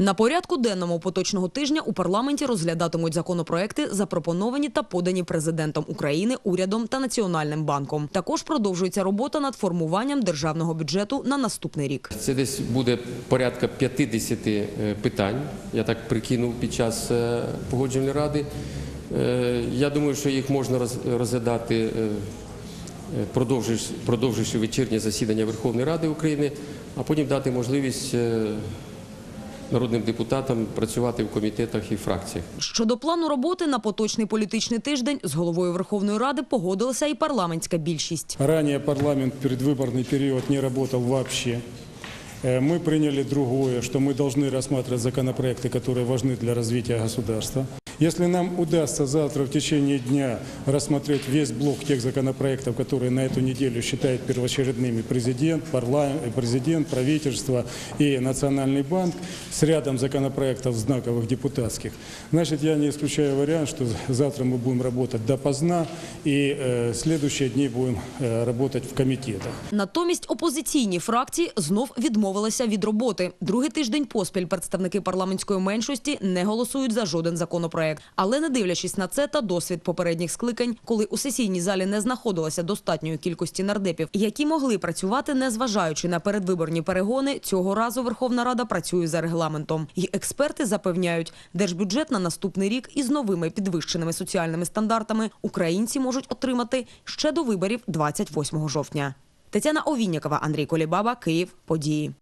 На порядку денному поточного тижня у парламенті розглядатимуть законопроекти, запропоновані та подані президентом України, урядом та Національним банком. Також продовжується робота над формуванням державного бюджету на наступний рік. Це десь буде порядка 50 е, питань. Я так прикинув під час е, погоджувальної ради. Е, Я думаю, що їх можна роз- розглядати, продовживши- вечірнє засідання Верховної Ради України, а потім дати можливість народним депутатам працювати в комітетах і фракціях. Щодо плану роботи на поточний політичний тиждень з головою Верховної Ради погодилася і парламентська більшість. Ранее парламент в предвыборный период не работал вообще. Э, Мы приняли другое, что мы должны рассматривать законопроекты, которые важны для развития государства. Если нам удастся завтра в течение дня рассмотреть весь блок тех законопроектов, которые на эту неделю считает первоочередными президент, парламент, президент, правительство и Национальный банк с рядом законопроектов знаковых депутатских, значит, я не исключаю вариант, что завтра мы будем работать допоздна и э, следующие дни будем э, работать в комитетах. Натомість опозиційні фракції знов відмовилися від роботи. Другий тиждень поспіль представники парламентської меншості не голосують за жоден законопроект. Але не дивлячись на це та досвід попередніх скликань, коли у сесійній залі не знаходилося достатньої кількості нардепів, які могли працювати, незважаючи на передвиборні перегони, цього разу Верховна Рада працює за регламентом. І експерти запевняють, держбюджет на наступний рік із новими підвищеними соціальними стандартами українці можуть отримати ще до виборів 28 жовтня. Тетяна Овіннякова, Андрій Колібаба, Київ. Події.